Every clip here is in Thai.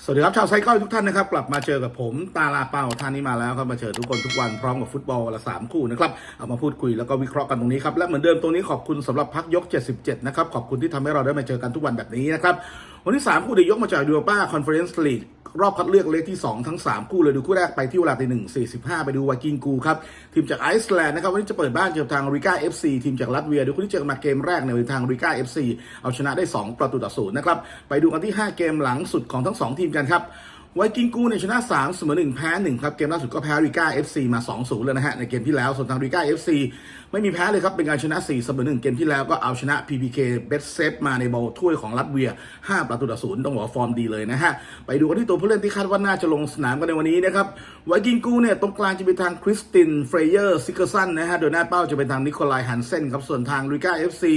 สวัสดีครับชาวไซเคิลทุกท่านนะครับกลับมาเจอกับผมตาลาเปาท่านนี้มาแล้วครับมาเจอทุกคนทุกวันพร้อมกับฟุตบอลละสามคู่นะครับเอามาพูดคุยแล้วก็วิเคราะห์กันตรงนี้ครับและเหมือนเดิมตรงนี้ขอบคุณสำหรับพักยก 77 นะครับขอบคุณที่ทำให้เราได้มาเจอกันทุกวันแบบนี้นะครับวันที่สามคู่เดียวยกมาจากยูโรป้าคอนเฟอเรนซ์ลีก รอบคัดเลือกเลกที่ 2 ทั้ง 3 คู่เลยดูคู่แรกไปที่เวลาตีหนึ่งสี่สิบห้าไปดูวากิงกูครับ ทีมจากไอซ์แลนด์นะครับ วันนี้จะเปิดบ้านเจอทางริก้าเอฟซีทีมจากลัตเวียดูคู่ที่เจอกันมาเกมแรกในทางริก้าเอฟซีเอาชนะได้ 2 ประตูต่อศูนย์นะครับ ไปดูกันที่ 5 เกมหลังสุดของทั้ง 2 ทีมกันครับ ไวกิงกูเนี่ยชนะ 3 เสมอ1แพ้1ครับเกมล่าสุดก็แพ้ริก้าเอฟซีมา 2-0เลยนะฮะในเกมที่แล้วส่วนทางริก้าเอฟซีไม่มีแพ้เลยครับ เป็นการชนะ 4 เสมอ1เกมที่แล้วก็เอาชนะ PPK เบสเซฟมาในบอลถ้วยของลัตเวีย 5 ประตูต่อศูนย์ต้องบอกว่าฟอร์มดีเลยนะฮะ ไปดูกันที่ตัวผู้เล่นที่คาดว่าน่าจะลงสนามกันในวันนี้นะครับไวกิงกูเนี่ยตรงกลางจะเป็นทางคริสตินเฟรเยอร์ซิกเกอร์สันนะฮะโดยหน้าเป้าจะเป็นทางนิโคลายฮันเซนครับส่วนทางริก้าเอฟซี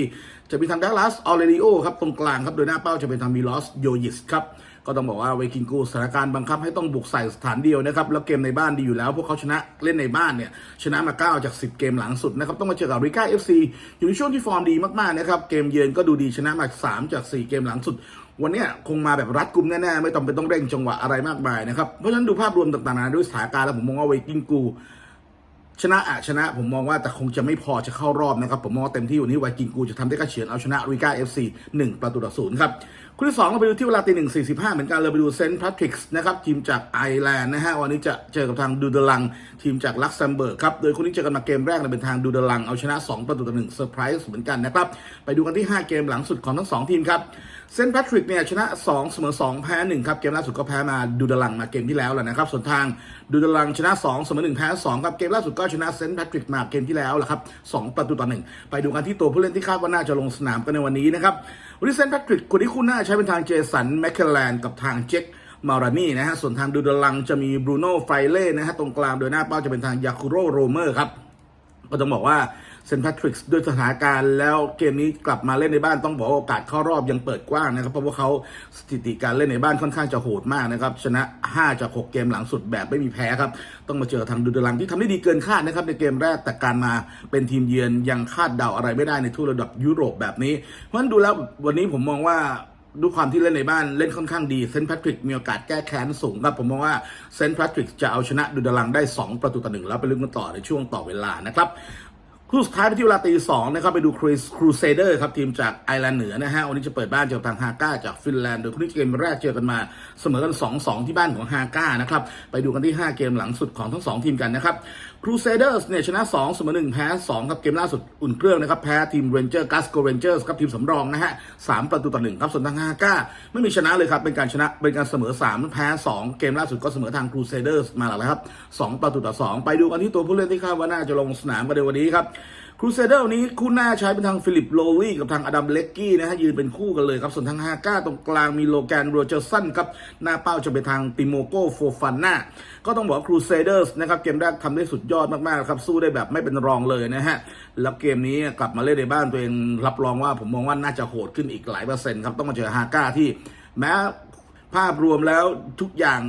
จะมีทางดักลาสออเรริโอครับตรงกลางครับโดยหน้าเป้าจะเป็นทางมิลอสโยยิสครับก็ต้องบอกว่าเวกิงกูสถานการณ์บังคับให้ต้องบุกใส่สถานเดียวนะครับแล้วเกมในบ้านดีอยู่แล้ว พวกเขาชนะเล่นในบ้านเนี่ยชนะมา 9 จาก 10 เกมหลังสุดนะครับต้องมาเจอกับริก้าเอฟซีอยู่ในช่วงที่ฟอร์มดีมากๆนะครับเกมเยือนก็ดูดีชนะมา 3 จาก 4 เกมหลังสุด วันนี้คงมาแบบรัดกุมแน่ๆไม่ต้องเป็นต้องเร่งจังหวะอะไรมากมายนะครับเพราะฉะนั้นดูภาพรวมต่างๆนานาด้วยสถานการณ์แล้วผมมองว่าเวกิงกู ชนะอะชนะผมมองว่าแต่คงจะไม่พอจะเข้ารอบนะครับ ผมมองเต็มที่วันนี้ไวกิงกูจะทำได้กระเฉือนเอาชนะริก้าเอฟซีหนึ่งประตูต่อศูนย์ครับคู่ที่สองเราไปดูที่เวลาตีหนึ่งสี่สิบห้าเหมือนกันเลยไปดูเซนต์แพทริกส์นะครับทีมจากไอร์แลนด์นะฮะวันนี้จะเจอกับทางดูเดลัง ทีมจากลักเซมเบิร์กครับโดยคู่นี้เจอกันมาเกมแรกเนี่ยเป็นทางดูเดลังเอาชนะ2ประตูต่อหนึ่งเซอร์ไพรส์เหมือนกันนะครับไปดูกันที่5เกมหลังสุดของทั้ง2ทีมครับเซนต์แพทริกเนี่ยชนะ2เสมอ2แพ้1ครับเกมล่าสุดก็แพ้มาดูดลังมาเกมที่แล้วแหละนะครับส่วนทางดูดลังชนะ2เสมอ1แพ้2ครับเกมล่าสุดก็ชนะเซนต์แพทริกมาเกมที่แล้วแหละครับ2ประตูต่อหนึ่งไปดูกันที่ตัวผู้เล่นที่คาดว่าน่าจะลงสนามกันในวันนี้นะครับวันนี้เซนต์แพทริกคนที่คู่หน้าใช้เป็นทางเจสันแมคเคลแลนกับทางเจ็คมารานี่นะฮะส่วนทางดูดลังจะมีบรูโน่ไฟเล่นะฮะตรงกลางโดยหน้าเป้าจะเป็นทางยาคูโรโรเมอร์ครับก็ต้องบอกว่า เซนต์แพทริกส์ด้วยสถานการณ์แล้วเกมนี้กลับมาเล่นในบ้านต้องบอกว่าโอกาสเข้ารอบยังเปิดกว้างนะครับ เพราะว่าเขาสถิติการเล่นในบ้านค่อนข้างจะโหดมากนะครับ ชนะ 5 จาก 6 เกมหลังสุดแบบไม่มีแพ้ครับ ต้องมาเจอทางดูดลังที่ทำได้ดีเกินคาดนะครับในเกมแรกแต่การมาเป็นทีมเยือนยังคาดเดาอะไรไม่ได้ในทั่วระดับยุโรปแบบนี้ เพราะฉะนั้นดูแล้ววันนี้ผมมองว่าด้วยความที่เล่นในบ้านเล่นค่อนข้างดีเซนต์แพทริกมีโอกาสแก้แค้นสูงครับ ผมมองว่าเซนต์แพทริกจะเอาชนะดูดาลังได้ 2 ประตูต่อหนึ่งแล้วไปลุ้นกันต่อในช่วงต่อเวลานะครับ คู่สุดท้ายไปที่เวลาตีสองนะครับไปดูครูครูเซเดอร์ครับทีมจากไอร์แลนด์เหนือนะฮะวันนี้จะเปิดบ้านเจอทางฮาก้าจากฟินแลนด์โดยคู่นี้เกมแรกเจอกันมาเสมอกัน 2-2 ที่บ้านของฮาก้านะครับไปดูกันที่ 5 เกมหลังสุดของทั้ง 2 ทีมกันนะครับครูเซเดอร์เนี่ยชนะ 2 เสมอ 1 แพ้ 2 ครับเกมล่าสุดอุ่นเครื่องนะครับแพ้ทีมเรนเจอร์กัสโกเรนเจอร์ครับทีมสำรองนะฮะ3ประตูต่อ1ครับส่วนทางฮาก้าไม่มีชนะเลยครับเป็นการชนะเป็นการเสมอ3แพ้ 2 เกมล่าสุดก็เสมอทางครูเซเดอร์มาแล้วครับ2ประตูต่อ2ไปดูกันที่ตัวผู้เล่นที่คาดว่าน่าจะลงสนามกันในวันนี้ครับ ครูเซเดอร์นี้คู่หน้าใช้เป็นทางฟิลิปโลลี่กับทางอดัมเล็กกี้นะฮะยืนเป็นคู่กันเลยครับ ส่วนทางฮาก้าตรงกลางมีโลแกนโรเจอร์สันครับ หน้าเป้าจะเป็นทางติโมโกโฟฟาน่าก็ต้องบอกครูเซเดอร์นะครับ เกมแรกทำได้สุดยอดมากๆครับ สู้ได้แบบไม่เป็นรองเลยนะฮะ แล้วเกมนี้กลับมาเล่นในบ้านตัวเองรับรองว่าผมมองว่าน่าจะโหดขึ้นอีกหลายเปอร์เซ็นต์ครับต้องมาเจอฮาก้าที่แม้ ภาพรวมแล้วทุกอย่าง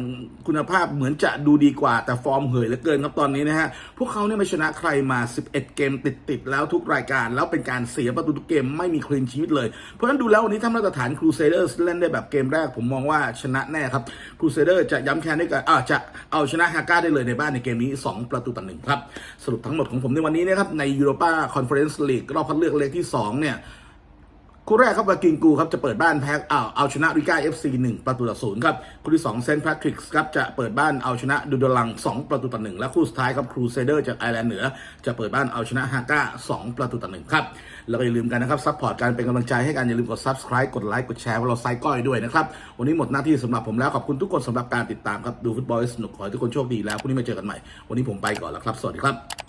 คุณภาพเหมือนจะดูดีกว่า แต่ฟอร์มเหยเหลือเกินครับตอนนี้นะฮะ พวกเขาเนี่ยไม่ชนะใครมา 11 เกมติดๆแล้วทุกรายการแล้วเป็นการเสียประตูทุกเกมไม่มีคลีนชีวิตเลย เพราะฉะนั้นดูแล้ววันนี้ถ้ามาตรฐานครูเซเดอร์เล่นได้แบบเกมแรก ผมมองว่าชนะแน่ครับครูเซเดอร์จะย้ำแค้นด้วยกันอ่าจะเอาชนะฮาก้าได้เลยในบ้านในเกมนี้ 2 ประตูต่อหนึ่งครับสรุปทั้งหมดของผมในวันนี้นะครับในยูโรปาคอนเฟอเรนซ์ลีกรอบคัดเลือกเลขที่สองเนี่ย คู่แรกครับวากิงกูครับจะเปิดบ้านแพ้เอาเอาชนะริก้าเอฟซีหนึ่งประตูต่อศูนย์ครับคู่ที่สองเซนต์แพทริกส์ครับจะเปิดบ้านเอาชนะดูดลังสองประตูต่อหนึ่งและคู่สุดท้ายครับครูเซเดอร์จากไอร์แลนด์เหนือ จะเปิดบ้านเอาชนะฮาก้าสองประตูต่อหนึ่งครับแล้วก็อย่าลืมกันนะครับซัพพอร์ตการเป็นกำลังใจให้กันอย่าลืมกด subscribe กดไลค์กดแชร์ว่าเราไซก้อยด้วยนะครับวันนี้หมดหน้าที่สำหรับผมแล้วขอบคุณทุกคนสำหรับการติดตามครับดูฟุตบอลสนุกขอให้ทุกคนโชคดีแล้วพรุ่งนี้มาเจอกันใหม่วันนี้ผมไปก่อนแล้วครับสวัสดีครับ